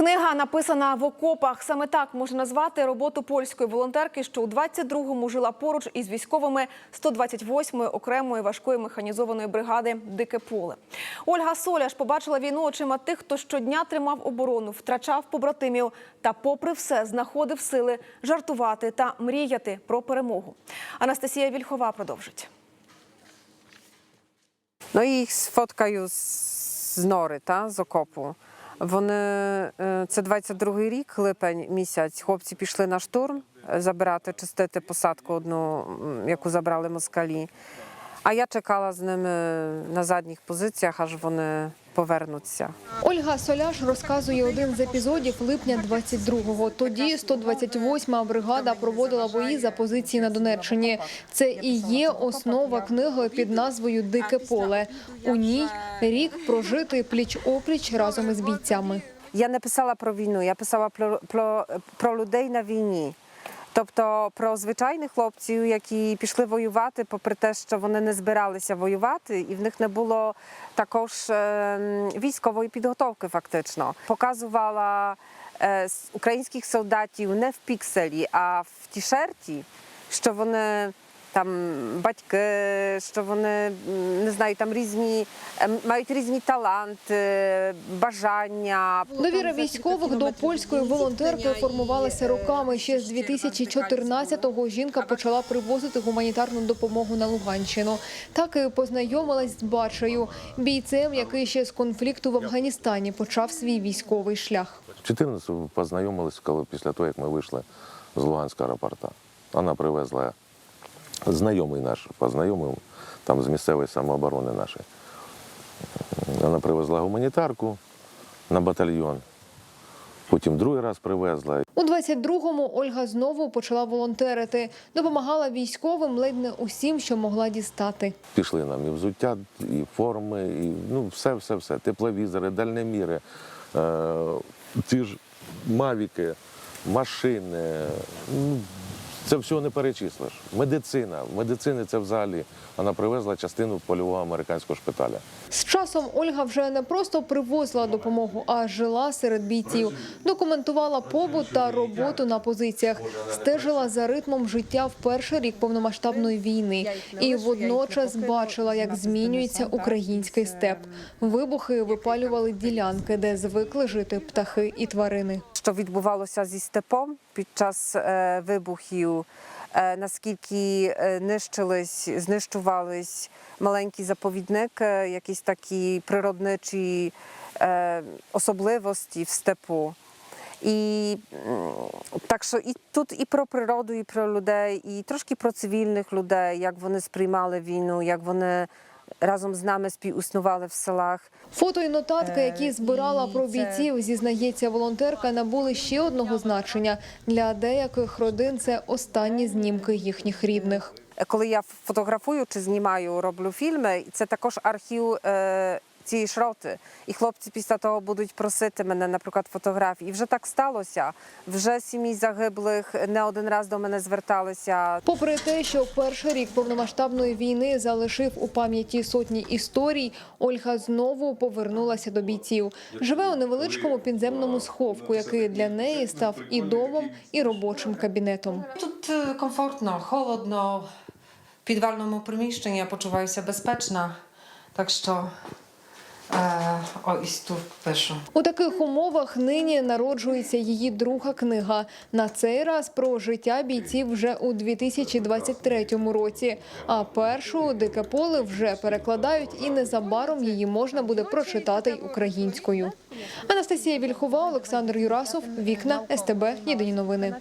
Книга написана в окопах. Саме так можна назвати роботу польської волонтерки, що у 22-му жила поруч із військовими 128-ї окремої важкої механізованої бригади Дике поле. Ольга Соляш побачила війну очима тих, хто щодня тримав оборону, втрачав побратимів та, попри все, знаходив сили жартувати та мріяти про перемогу. Анастасія Вільхова продовжить. No i ich з, з нори, та, з окопу. Вони, е, це 22-й рік, липень місяць. Хлопці пішли на штурм е, забирати, чистити посадку одну, яку забрали москалі. А я чекала з ними на задніх позиціях, аж вони повернуться. Ольга Соляш розказує один з епізодів липня 22-го. Тоді 128-ма бригада проводила бої за позиції на Донеччині. Це і є основа книги під назвою Дике поле. У ній рік прожитий пліч-опліч разом із бійцями. Я не писала про війну, я писала про, про, про людей на війні. Тобто про звичайних хлопців, які пішли воювати, попри те, що вони не збиралися воювати, і в них не було також е, військової підготовки, фактично. Показувала е, українських солдатів не в пікселі, а в тішерті, що вони там батьки, що вони не знаю, там різні е, мають різні таланти, бажання. Довіра військових до польської волонтерки формувалася роками. Ще з 2014-го жінка почала привозити гуманітарну допомогу на Луганщину. Так і познайомилась з Бачею, бійцем, який ще з конфлікту в Афганістані почав свій військовий шлях. В 14 познайомилися, коли після того, як ми вийшли з Луганського аеропорта. Вона привезла знайомий наш, познайомив там з місцевої самооборони нашої. Вона привезла гуманітарку на батальйон. Потім другий раз привезла. У 22-му Ольга знову почала волонтерити, допомагала військовим ледь не усім, що могла дістати. Пішли нам і взуття, і форми, і ну, все, все, все. Тепловізори, дальноміри, е, ті ж мавіки, машини. Ну, це всього не перечислиш. Медицина. В медицині це взагалі. Вона привезла частину польового американського шпиталя. З часом Ольга вже не просто привозила допомогу, а жила серед бійців, документувала побут та роботу на позиціях, стежила за ритмом життя в перший рік повномасштабної війни і водночас бачила, як змінюється український степ. Вибухи випалювали ділянки, де звикли жити птахи і тварини. Що відбувалося зі степом під час е, вибухів, е, наскільки е, нищились, знищувались маленький заповідник, е, якісь такі природничі особливості в степу. І так що і тут і про природу, і про людей, і трошки про цивільних людей, як вони сприймали війну, як вони разом з нами співіснували в селах. Фото і нотатки, які збирала про бійців, зізнається волонтерка, набули ще одного значення для деяких родин. Це останні знімки їхніх рідних. коли я фотографую чи знімаю, роблю фільми, це також архів е, цієї ж роти. І хлопці після того будуть просити мене, наприклад, фотографії. І вже так сталося. Вже сім'ї загиблих не один раз до мене зверталися. Попри те, що перший рік повномасштабної війни залишив у пам'яті сотні історій, Ольга знову повернулася до бійців. Живе у невеличкому підземному сховку, який для неї став і домом, і робочим кабінетом. Тут е, комфортно, холодно, в підвальному приміщенні я почуваюся безпечна. Так що ось тут пишу. У таких умовах нині народжується її друга книга. На цей раз про життя бійців вже у 2023 році. А першу дике поле вже перекладають, і незабаром її можна буде прочитати й українською. Анастасія Вільхова, Олександр Юрасов, Вікна СТБ. Єдині новини.